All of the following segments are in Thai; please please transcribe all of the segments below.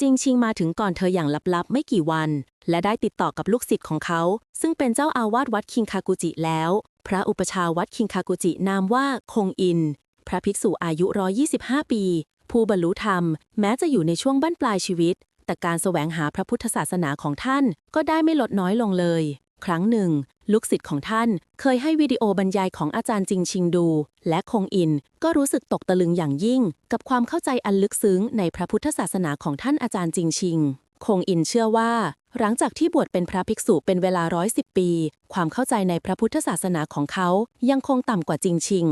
จิงชิงมาถึงก่อนเธออย่างลับๆ ไม่กี่วัน และได้ติดต่อกับลูกศิษย์ของเขา ซึ่งเป็นเจ้าอาวาสวัดคิงคากุจิแล้ว พระอุปชาวัดคิงคากุจินามว่าคงอิน พระภิกษุอายุ 125 ปี ผู้บรรลุธรรม แม้จะอยู่ในช่วงบั้นปลายชีวิต แต่การแสวงหาพระพุทธศาสนาของท่านก็ได้ไม่ลดน้อยลงเลย ครั้งหนึ่ง ลูกศิษย์ของท่านเคยให้วิดีโอบรรยายของอาจารย์จิงชิงดู และคงอินก็รู้สึกตกตะลึงอย่างยิ่ง กับความเข้าใจอันลึกซึ้งในพระพุทธศาสนาของท่านอาจารย์จิงชิง คงอินเชื่อว่า หลังจากที่บวชเป็นพระภิกษุเป็นเวลาร้อยสิบปี ความเข้าใจในพระพุทธศาสนาของเขา ยังคงต่ำกว่าจิงชิง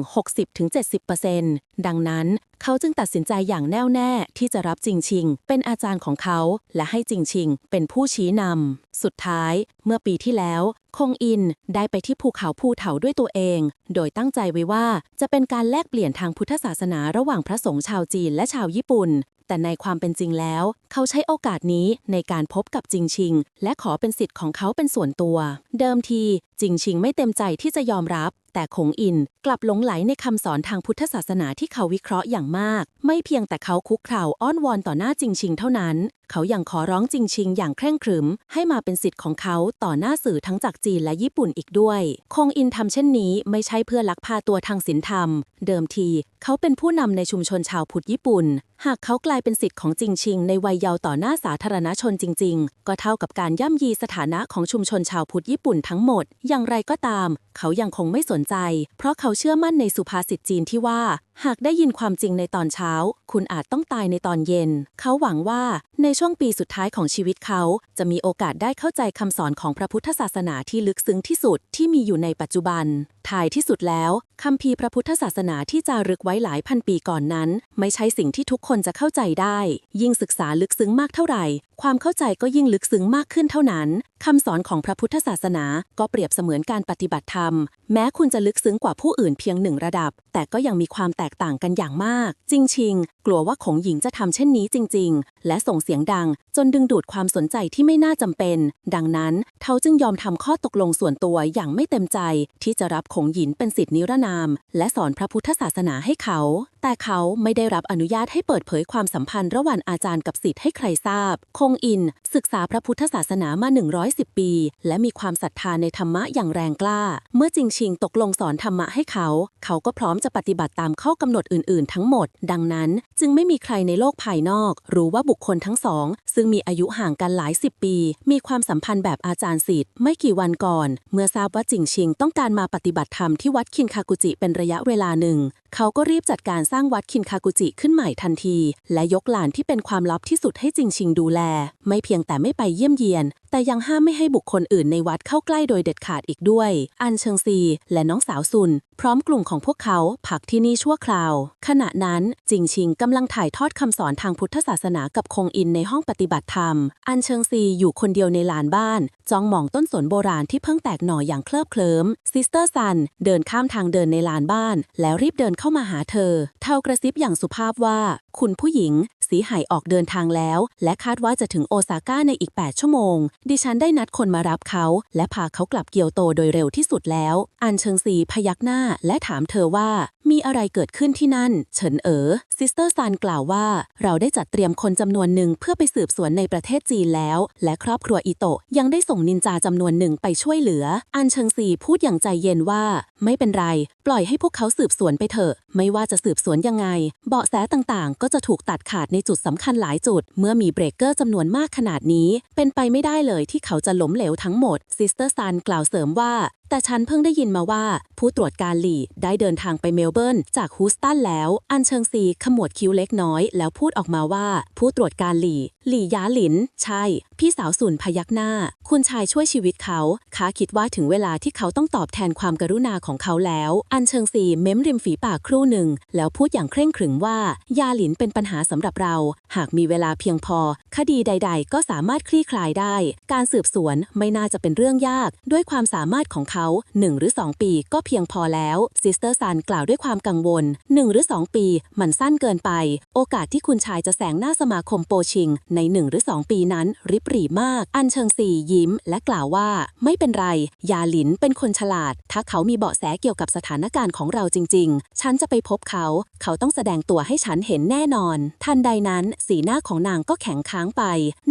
60-70%ดังนั้น เขาจึงตัดสินใจอย่างแน่วแน่ที่จะรับจิงชิง เป็นอาจารย์ของเขา และให้จิงชิง เป็นผู้ชี้นำสุดท้าย เมื่อปีที่แล้ว คงอินได้ไปที่ภูเขาภูเถาด้วยตัวเอง โดยตั้งใจไว้ว่าจะเป็นการแลกเปลี่ยนทางพุทธศาสนาระหว่างพระสงฆ์ชาวจีนและชาวญี่ปุ่น แต่ในความเป็นจริงแล้ว เขาใช้โอกาสนี้ในการพบกับจิงชิง และขอเป็นสิทธิ์ของเขาเป็นส่วนตัว เดิมทีจิงชิงไม่เต็มใจที่จะยอมรับ แต่คงอิน กลับหลงไหลในคำสอนทางพุทธศาสนาที่เขาวิเคราะห์อย่างมาก ไม่เพียงแต่เขาคุกเข่าอ้อนวอนต่อหน้าจิงชิงเท่านั้น เขายังขอร้องจิงชิงอย่างเคร่งครึม ให้มาเป็นสิทธิ์ของเขาต่อหน้าสื่อทั้งจากจีนและญี่ปุ่นอีกด้วย คงอินทำเช่นนี้ไม่ใช่เพื่อลักพาตัวทางศีลธรรม เดิมที เขาเป็นผู้นำในชุมชนชาวพุทธญี่ปุ่น หากเขากลายเป็นสิทธิ์ของจิงชิง ในวัยเยาว์ต่อหน้าสาธารณชนจริง ๆ ก็เท่ากับการย่ำยีสถานะของชุมชนชาวพุทธญี่ปุ่นทั้งหมด อย่างไรก็ตาม เขายังคงไม่สนใจ เพราะเขาเชื่อมั่นในสุภาษิตจีนที่ว่า หากได้ยินความจริงในตอนเช้า คุณอาจต้องตายในตอนเย็น เขาหวังว่าในช่วงปีสุดท้ายของชีวิตเขา จะมีโอกาสได้เข้าใจคำสอนของพระพุทธศาสนาที่ลึกซึ้งที่สุดที่มีอยู่ในปัจจุบัน ท้ายที่สุดแล้วคัมภีพระพุทธศาสนาที่จารึกไว้หลายพันปีก่อนนั้น ไม่ใช่สิ่งที่ทุกคนจะเข้าใจได้ ยิ่งศึกษาลึกซึ้งมากเท่าไหร่ ความเข้าใจก็ยิ่งลึกซึ้งมากขึ้นเท่านั้นคำสอนของพระพุทธศาสนาก็เปรียบเสมือนการปฏิบัติธรรม แม้คุณจะลึกซึ้งกว่าผู้อื่นเพียงหนึ่งระดับ แต่ก็ยังมีความแตกต่างกันอย่างมาก จริงชิง กลัวว่าขงหญิงจะทำเช่นนี้จริง ๆ และส่งเสียงดัง จนดึงดูดความสนใจที่ไม่น่าจำเป็น ดังนั้นเขาจึงยอมทำข้อตกลงส่วนตัวอย่างไม่เต็มใจ ที่จะรับขงหญินเป็นสิทธินิรนาม และสอนพระพุทธศาสนาให้เขา แต่เขาไม่ได้รับอนุญาตให้เปิดเผยความสัมพันธ์ระหว่างอาจารย์กับสิทธิ์ให้ใครทราบ คงอิน ศึกษาพระพุทธศาสนามา 110 ปี และมีความศรัทธาในธรรมะอย่างแรงกล้า เมื่อจิงชิงตกลงสอนธรรมะให้เขา เขาก็พร้อมจะปฏิบัติตามข้ออกำหนดอื่น ๆ ทั้งหมด ดังนั้นจึงไม่มีใครในโลกภายนอก รู้ว่าบุคคลทั้งสอง ซึ่งมีอายุห่างกันหลายสิบปี มีความสัมพันธ์แบบอาจารย์ศิษย์ไม่กี่วันก่อน เมื่อทราบว่าจิงชิงต้องการมาปฏิบัติธรรมที่วัดคินคากุจิเป็นระยะเวลาหนึ่ง เขาก็รีบจัดการสร้างวัดคินคากุจิขึ้นใหม่ทันที และยกหลานที่เป็นความลับที่สุดให้จิงชิงดูแล ไม่เพียงแต่ไม่ไปเยี่ยมเยียนแต่ยังห้ามไม่ให้บุคคลอื่นในวัดเข้าใกล้โดยเด็ดขาดอีกด้วย อันเชิงซี และน้องสาวซุน พร้อมกลุ่มของพวกเขาพักที่นี่ชั่วคราว ขณะนั้นจิงชิงกำลังถ่ายทอดคำสอนทางพุทธศาสนากับคงอินในห้องปฏิบัติธรรม อันเชิงซีอยู่คนเดียวในลานบ้าน จ้องมองต้นสนโบราณที่เพิ่งแตกหน่ออย่างเคลิบเคลิ้มซิสเตอร์ซันเดินข้ามทางเดินในลานบ้าน แล้วรีบเดินเข้ามาหาเธอ เท่ากระซิบอย่างสุภาพว่า คุณผู้หญิง สีไหออกเดินทางแล้ว และคาดว่าจะถึงโอซาก้าในอีก 8 ชั่วโมง ดิฉันได้นัดคนมารับเขา และพาเขากลับเกียวโตโดยเร็วที่สุดแล้ว อันเชิงซีพยักหน้าและถามเธอว่า มีอะไรเกิดขึ้นที่นั่น เฉินเอ๋อซิสเตอร์ซันกล่าวว่า เราได้จัดเตรียมคนจำนวนหนึ่งเพื่อไปสืบสวนในประเทศจีนแล้ว และครอบครัวอิโตะยังได้ส่งนินจาจำนวนหนึ่งไปช่วยเหลือ อันเชิงซีพูดอย่างใจเย็นว่า ไม่เป็นไร ปล่อยให้พวกเขาสืบสวนไปเถอะ ไม่ว่าจะสืบสวนยังไง เบาะแสต่างๆ ก็จะถูกตัดขาดในจุดสำคัญหลายจุด เมื่อมีเบรกเกอร์จำนวนมากขนาดนี้ เป็นไปไม่ได้เลยที่เขาจะล้มเหลวทั้งหมดซิสเตอร์ซันกล่าวเสริมว่า แต่ฉันเพิ่งได้ยินมาว่า ผู้ตรวจการหลี่ได้เดินทางไปเมลเบิร์นจากฮูสตันแล้ว อันเชิงซีขมวดคิ้วเล็กน้อย แล้วพูดออกมาว่า ผู้ตรวจการหลี่หลี่ยาหลิน ใช่ พี่สาวสุนพยักหน้า คุณชายช่วยชีวิตเขาข้าคิดว่าถึงเวลาที่เขาต้องตอบแทนความกรุณาของเขาแล้ว อันเชิงซีเม้มริมฝีปากครู่หนึ่ง แล้วพูดอย่างเคร่งขรึมว่า ยาหลินเป็นปัญหาสำหรับเรา หากมีเวลาเพียงพอ คดีใด ๆ ก็สามารถคลี่คลายได้ การสืบสวนไม่น่าจะเป็นเรื่องยาก ด้วยความสามารถของเขาเขาหนึ่งหรือสองปีก็เพียงพอแล้วซิสเตอร์ซันกล่าวด้วยความกังวลหนึ่งหรือสองปีมันสั้นเกินไป โอกาสที่คุณชายจะแสงหน้าสมาคมโปชิง ในหนึ่งหรือสองปีนั้น ริบหรี่มาก อันเชิงซียิ้ม และกล่าวว่า ไม่เป็นไร ยาหลินเป็นคนฉลาด ถ้าเขามีเบาะแสเกี่ยวกับสถานการณ์ของเราจริง ๆ ฉันจะไปพบเขา เขาต้องแสดงตัวให้ฉันเห็นแน่นอน ทันใดนั้น สีหน้าของนางก็แข็งค้างไป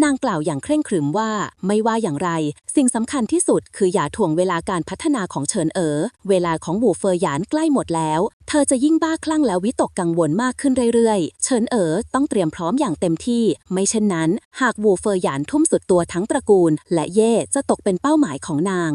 นางกล่าวอย่างเคร่งครึมว่า ไม่ว่าอย่างไร สิ่งสำคัญที่สุดคืออย่าถ่วงเวลาการพัฒนาของเฉินเอ๋อ เวลาของบูเฟอหยานใกล้หมดแล้ว เธอจะยิ่งบ้าคลั่งแล้ววิตกกังวลมากขึ้นเรื่อยๆ เฉินเอ๋อต้องเตรียมพร้อมอย่างเต็มที่ ไม่เช่นนั้น หากบูเฟอหยานทุ่มสุดตัวทั้งตระกูล และเย่จะตกเป็นเป้าหมายของนาง